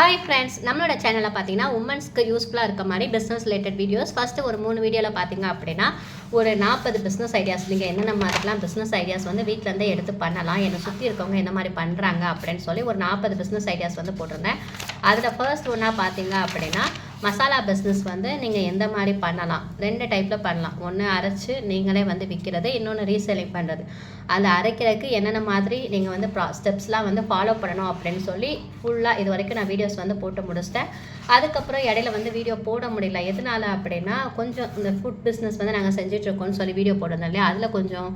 Hi friends நம்மளோட சேனலில் பார்த்தீங்கன்னா உமன்ஸ்க்கு யூஸ்ஃபுல்லாக இருக்க மாதிரி பிஸ்னஸ் ரிலேட்டட் வீடியோஸ் ஃபஸ்ட்டு ஒரு மூணு வீடியோவில் பார்த்தீங்க அப்படின்னா ஒரு நாற்பது பிஸ்னஸ் ஐடியாஸ் நீங்கள் என்னென்ன மாதிரிலாம் பிஸ்னஸ் ஐடியாஸ் வந்து வீட்டிலேருந்தே எடுத்து பண்ணலாம் என்னை சுற்றி இருக்கவங்க என்ன மாதிரி பண்ணுறாங்க அப்படின்னு சொல்லி ஒரு நாற்பது பிஸ்னஸ் ஐடியாஸ் வந்து போட்டிருந்தேன். அதில் ஃபர்ஸ்ட் ஒன்றா பார்த்தீங்க அப்படின்னா மசாலா பிஸ்னஸ் வந்து நீங்கள் எந்த மாதிரி பண்ணலாம்? ரெண்டு டைப்பில் பண்ணலாம். ஒன்று அரைச்சி நீங்களே வந்து விற்கிறது இன்னொன்று ரீசேலிங் பண்ணுறது அந்த அரைக்கிறதுக்கு என்னென்ன மாதிரி நீங்கள் வந்து ப்ரா ஸ்டெப்ஸ்லாம் வந்து ஃபாலோ பண்ணணும் அப்படின்னு சொல்லி ஃபுல்லாக இது வரைக்கும் நான் வீடியோஸ் வந்து போட்டு முடிச்சிட்டேன். அதுக்கப்புறம் இடையில வந்து வீடியோ போட முடியல. எதனால் அப்படின்னா கொஞ்சம் இந்த ஃபுட் பிஸ்னஸ் வந்து நாங்கள் செஞ்சிட்ருக்கோம்னு சொல்லி வீடியோ போட்டிருந்தோம் இல்லையா? அதில் கொஞ்சம்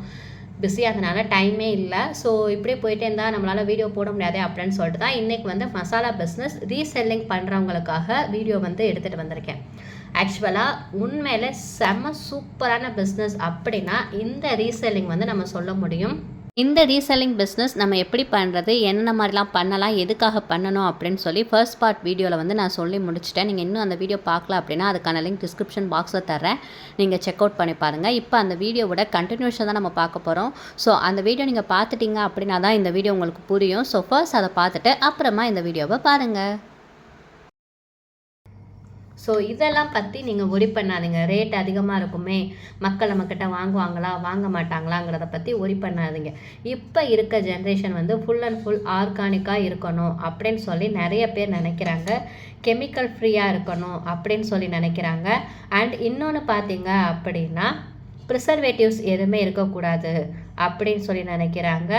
பிஸியாக டைமே இல்லை. ஸோ இப்படியே போயிட்டே இருந்தால் நம்மளால் வீடியோ போட முடியாது அப்படின்னு சொல்லிட்டு தான் இன்றைக்கி வந்து மசாலா பிஸ்னஸ் ரீசெல்லிங் பண்ணுறவங்களுக்காக வீடியோ வந்து எடுத்துகிட்டு வந்திருக்கேன். ஆக்சுவலாக உண்மையில் செம சூப்பரான பிஸ்னஸ் அப்படின்னா இந்த ரீசெல்லிங் வந்து நம்ம சொல்ல முடியும். இந்த ரீசெல்லிங் பிஸ்னஸ் நம்ம எப்படி பண்ணுறது என்னென்ன மாதிரிலாம் பண்ணலாம் எதுக்காக பண்ணணும் அப்படின்னு சொல்லி ஃபர்ஸ்ட் பார்ட் வீடியோவில் வந்து நான் சொல்லி முடிச்சிட்டேன். நீங்கள் இன்னும் அந்த வீடியோ பார்க்கல அப்படின்னா அதுக்கான லிங்க் டிஸ்கிரிப்ஷன் பாக்ஸில் தரேன் நீங்கள் செக் அவுட் பண்ணி பாருங்கள் இப்போ அந்த வீடியோவோட கண்டினியூஷன் தான் நம்ம பார்க்க போகிறோம் ஸோ அந்த வீடியோ நீங்கள் பார்த்துட்டீங்க அப்படின்னா தான் இந்த வீடியோ உங்களுக்கு புரியும். ஸோ ஃபர்ஸ்ட் அதை பார்த்துட்டு அப்புறமா இந்த வீடியோவை பாருங்கள் ஸோ இதெல்லாம் பற்றி நீங்கள் ஒரி பண்ணாதீங்க. ரேட் அதிகமாக இருக்குமே. மக்கள் நம்மக்கிட்ட வாங்குவாங்களா வாங்க மாட்டாங்களாங்கிறத பற்றி ஒரி பண்ணாதீங்க. இப்போ இருக்க ஜென்ரேஷன் வந்து ஃபுல் அண்ட் ஃபுல் ஆர்கானிக்காக இருக்கணும் அப்படின்னு சொல்லி நிறைய பேர் நினைக்கிறாங்க. கெமிக்கல் ஃப்ரீயாக இருக்கணும் அப்படின்னு சொல்லி நினைக்கிறாங்க. அண்ட் இன்னொன்று பார்த்தீங்க அப்படின்னா ப்ரிசர்வேட்டிவ்ஸ் எதுவுமே இருக்கக்கூடாது அப்படின்னு சொல்லி நினைக்கிறாங்க.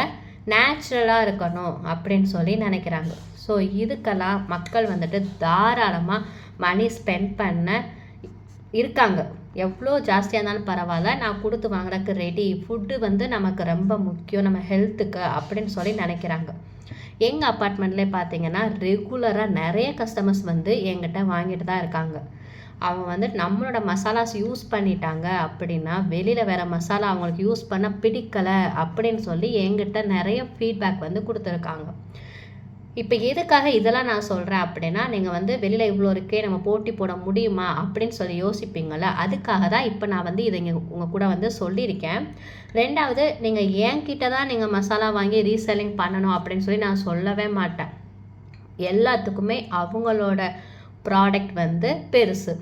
நேச்சுரலாக இருக்கணும் அப்படின்னு சொல்லி நினைக்கிறாங்க. ஸோ இதுக்கெல்லாம் மக்கள் வந்துட்டு தாராளமாக மணி ஸ்பெண்ட் பண்ண இருக்காங்க. எவ்வளோ ஜாஸ்தியாக இருந்தாலும் பரவாயில்ல. நான் கொடுத்து வாங்குறதுக்கு ரெடி ஃபுட்டு வந்து நமக்கு ரொம்ப முக்கியம். நம்ம ஹெல்த்துக்கு அப்படின்னு சொல்லி நினைக்கிறாங்க. எங்கள் அப்பார்ட்மெண்ட்லேயே பார்த்தீங்கன்னா ரெகுலராக நிறைய கஸ்டமர்ஸ் வந்து எங்கிட்ட வாங்கிட்டு தான் இருக்காங்க. அவங்க வந்து நம்மளோட மசாலாஸ் யூஸ் பண்ணிட்டாங்க அப்படின்னா வெளியில் வேறு மசாலா அவங்களுக்கு யூஸ் பண்ண பிடிக்கலை அப்படின்னு சொல்லி எங்கிட்ட நிறைய ஃபீட்பேக் வந்து கொடுத்துருக்காங்க. இப்போ எதுக்காக இதெல்லாம் நான் சொல்கிறேன் அப்படின்னா நீங்கள் வந்து வெளியில் இவ்வளோ இருக்கே நம்ம போட்டி போட முடியுமா அப்படின்னு சொல்லி யோசிப்பீங்கள அதுக்காக தான் இப்போ நான் வந்து இதை இங்கே உங்கள் கூட வந்து சொல்லியிருக்கேன். ரெண்டாவது நீங்கள் என்கிட்ட தான் நீங்கள் மசாலா வாங்கி ரீசெல்லிங் பண்ணணும் அப்படின்னு சொல்லி நான் சொல்லவே மாட்டேன். எல்லாத்துக்குமே அவங்களோட ப்ராடக்ட் வந்து பெருசு.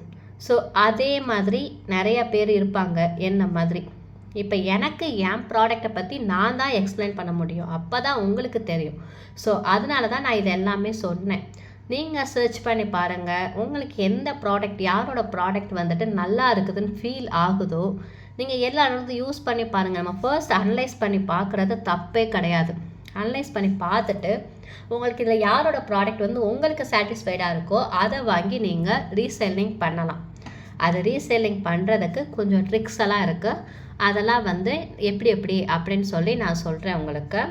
ஸோ அதே மாதிரி நிறைய பேர் இருப்பாங்க என்ன மாதிரி? இப்போ எனக்கு என் ப்ராடக்டை பற்றி நான் தான் எக்ஸ்பிளைன் பண்ண முடியும். அப்போ தான் உங்களுக்கு தெரியும். ஸோ அதனால தான் நான் இது எல்லாமே சொன்னேன். நீங்கள் சர்ச் பண்ணி பாருங்கள் உங்களுக்கு எந்த ப்ராடக்ட் யாரோட ப்ராடக்ட் வந்துட்டு நல்லா இருக்குதுன்னு ஃபீல் ஆகுதோ நீங்கள் எல்லாரும் யூஸ் பண்ணி பாருங்கள் நம்ம ஃபர்ஸ்ட் அனலைஸ் பண்ணி பார்க்குறது தப்பே கிடையாது. அனலைஸ் பண்ணி பார்த்துட்டு உங்களுக்கு இதில் யாரோட ப்ராடக்ட் வந்து உங்களுக்கு சாட்டிஸ்ஃபைடாக இருக்கோ அதை வாங்கி நீங்கள் ரீசெல்லிங் பண்ணலாம். அது ரீசேலிங் பண்ணுறதுக்கு கொஞ்சம் ட்ரிக்ஸ் எல்லாம் இருக்குது அதெல்லாம் வந்து எப்படி எப்படி அப்படின்னு சொல்லி நான் சொல்கிறேன் உங்களுக்கு.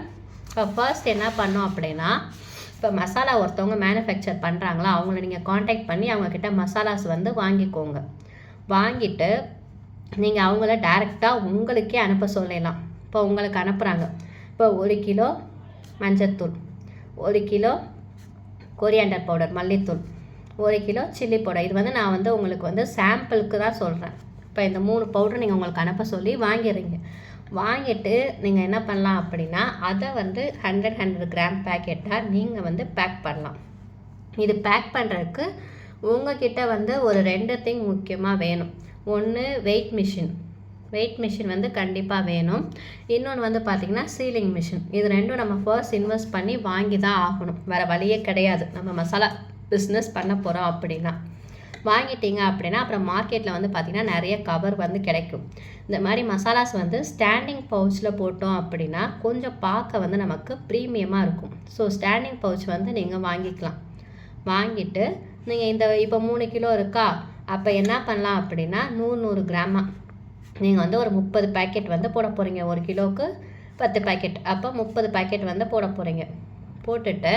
இப்போ ஃபர்ஸ்ட் என்ன பண்ணோம் அப்படின்னா இப்போ மசாலா ஒருத்தவங்க மேனுஃபேக்சர் பண்ணுறாங்களா அவங்கள நீங்கள் காண்டாக்ட் பண்ணி அவங்கக்கிட்ட மசாலாஸ் வந்து வாங்கிக்கோங்க. வாங்கிட்டு நீங்கள் அவங்கள டேரெக்டாக உங்களுக்கே அனுப்ப சொல்லலாம். இப்போ உங்களுக்கு அனுப்புகிறாங்க இப்போ ஒரு கிலோ மஞ்சத்தூள் ஒரு கிலோ கொரியாண்டர் பவுடர் மல்லித்தூள். ஒரு கிலோ சில்லி பவுடர். இது வந்து நான் வந்து உங்களுக்கு வந்து சாம்பிளுக்கு தான் சொல்கிறேன் இப்போ இந்த மூணு பவுடர் நீங்கள் உங்களுக்கு அனுப்ப சொல்லி வாங்கிடுறீங்க. வாங்கிட்டு நீங்கள் என்ன பண்ணலாம் அப்படின்னா அதை வந்து ஹண்ட்ரட் ஹண்ட்ரட் கிராம் பேக்கெட்டாக நீங்கள் வந்து பேக் பண்ணலாம். இது பேக் பண்ணுறதுக்கு உங்ககிட்ட வந்து ஒரு ரெண்டு திங் முக்கியமாக வேணும். ஒன்று வெயிட் மிஷின் வெயிட் மிஷின் வந்து கண்டிப்பாக வேணும். இன்னொன்று வந்து பார்த்திங்கன்னா சீலிங் மிஷின் இது ரெண்டும் நம்ம ஃபர்ஸ்ட் இன்வெஸ்ட் பண்ணி வாங்கி தான் ஆகணும். வேறு வழியே கிடையாது. நம்ம மசாலா பிஸ்னஸ் பண்ண போகிறோம் அப்படின்னா. வாங்கிட்டீங்க அப்படின்னா அப்புறம் மார்க்கெட்டில் வந்து பார்த்திங்கன்னா நிறைய கவர் வந்து கிடைக்கும். இந்த மாதிரி மசாலாஸ் வந்து ஸ்டாண்டிங் பவுச்சில் போட்டோம் அப்படின்னா கொஞ்சம் பார்க்க வந்து நமக்கு ப்ரீமியமாக இருக்கும். ஸோ ஸ்டாண்டிங் பவுச் வந்து நீங்கள் வாங்கிக்கலாம். வாங்கிட்டு நீங்கள் இந்த இப்போ மூணு கிலோ இருக்கா? அப்போ என்ன பண்ணலாம் அப்படின்னா நூறு நூறு கிராமா நீங்கள் வந்து ஒரு முப்பது பேக்கெட் வந்து போட போகிறீங்க ஒரு கிலோவுக்கு பத்து பேக்கெட் அப்போ முப்பது பேக்கெட் வந்து போட போகிறீங்க போட்டுட்டு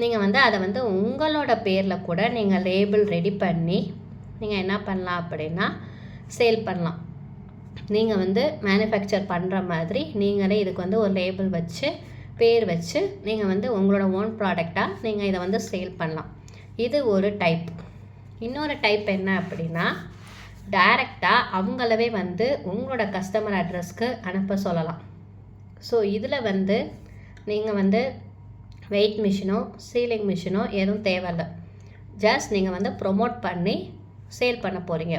நீங்கள் வந்து அதை வந்து உங்களோட பேரில் கூட நீங்கள் லேபிள் ரெடி பண்ணி நீங்கள் என்ன பண்ணலாம் அப்படின்னா சேல் பண்ணலாம். நீங்கள் வந்து மேனுஃபேக்சர் பண்ணுற மாதிரி நீங்களே இதுக்கு வந்து ஒரு லேபிள் வச்சு பேர் வச்சு நீங்கள் வந்து உங்களோட ஓன் ப்ராடக்டாக நீங்கள் இதை வந்து சேல் பண்ணலாம். இது ஒரு டைப் இன்னொரு டைப் என்ன அப்படின்னா டைரெக்டாக அவங்களவே வந்து உங்களோட கஸ்டமர் அட்ரஸ்க்கு அனுப்ப சொல்லலாம். ஸோ இதில் வந்து நீங்கள் வந்து வெயிட் மிஷினோ சீலிங் மிஷினோ எதுவும் தேவையில்லை. ஜஸ்ட் நீங்கள் வந்து ப்ரொமோட் பண்ணி சேல் பண்ண போகிறீங்க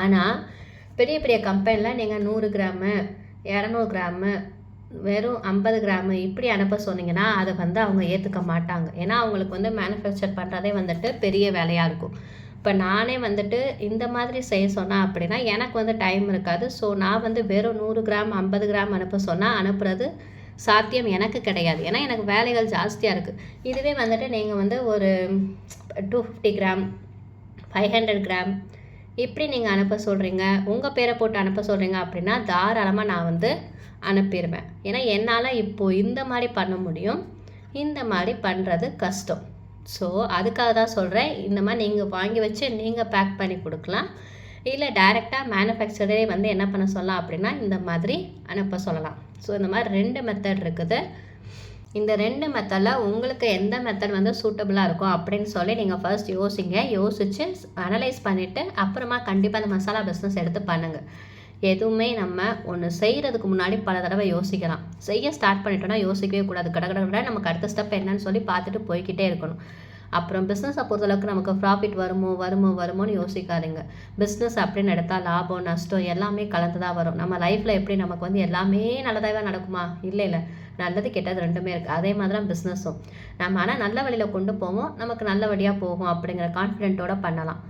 ஆனால் பெரிய பெரிய கம்பெனியில் நீங்கள் நூறு கிராமு இரநூறு கிராமு வெறும் ஐம்பது கிராமு இப்படி அனுப்ப சொன்னீங்கன்னா அதை வந்து அவங்க ஏற்றுக்க மாட்டாங்க. ஏன்னா அவங்களுக்கு வந்து மேனுஃபேக்சர் பண்ணுறதே வந்துட்டு பெரிய வேலையாக இருக்கும். இப்போ நானே வந்துட்டு இந்த மாதிரி செய்ய சொன்னேன் அப்படின்னா எனக்கு வந்து டைம் இருக்காது. ஸோ நான் வந்து வெறும் நூறு கிராம் ஐம்பது கிராம் அனுப்ப சொன்னால் அனுப்புறது சாத்தியம் எனக்கு கிடையாது. ஏன்னா எனக்கு வேலைகள் ஜாஸ்தியாக இருக்குது இதுவே வந்துட்டு நீங்கள் வந்து ஒரு two fifty gram five hundred gram இப்படி நீங்கள் அனுப்ப சொல்கிறீங்க உங்கள் பேரை போட்டு அனுப்ப சொல்கிறீங்க அப்படின்னா தாராளமாக நான் வந்து அனுப்பிடுவேன் ஏன்னா என்னால் இப்போது இந்த மாதிரி பண்ண முடியும். இந்த மாதிரி பண்ணுறது கஷ்டம். ஸோ அதுக்காக தான் சொல்கிறேன் இந்த மாதிரி நீங்கள் வாங்கி வச்சு நீங்கள் பேக் பண்ணி கொடுக்கலாம். இல்லை டைரெக்டாக மேனுஃபேக்சரே வந்து என்ன பண்ண சொல்லலாம் அப்படின்னா இந்த மாதிரி அனுப்ப சொல்லலாம். ஸோ இந்த மாதிரி ரெண்டு மெத்தட் இருக்குது. இந்த ரெண்டு மெத்தடில் உங்களுக்கு எந்த மெத்தட் வந்து சூட்டபுளாக இருக்கும் அப்படின்னு சொல்லி நீங்கள் ஃபர்ஸ்ட் யோசிங்க. யோசித்து அனலைஸ் பண்ணிவிட்டு அப்புறமா கண்டிப்பாக அந்த மசாலா பிஸ்னஸ் எடுத்து பண்ணுங்கள் எதுவுமே நம்ம ஒன்று செய்கிறதுக்கு முன்னாடி பல தடவை யோசிக்கலாம். செய்ய ஸ்டார்ட் பண்ணிட்டோம்னா யோசிக்கவே கூடாது. கட கடை நமக்கு அடுத்த ஸ்டெப் என்னன்னு சொல்லி பார்த்துட்டு போய்க்கிட்டே இருக்கணும். அப்புறம் பிஸ்னஸை பொறுத்தளவுக்கு நமக்கு ப்ராஃபிட் வருமோ வருமோ வருமோன்னு யோசிக்காதீங்க. பிஸ்னஸ் அப்படின்னு எடுத்தால் லாபம் நஷ்டம் எல்லாமே கலந்து தான் வரும். நம்ம லைஃப்பில் எப்படி நமக்கு வந்து எல்லாமே நல்லதாகவே நடக்குமா? இல்லை இல்லை. நல்லது கெட்டது ரெண்டுமே இருக்குது அதே மாதிரி தான் பிஸ்னஸும் நம்ம ஆனால் நல்ல வழியில் கொண்டு போவோம். நமக்கு நல்ல வழியாக போகும் அப்படிங்கிற கான்ஃபிடென்ட்டோட பண்ணலாம்.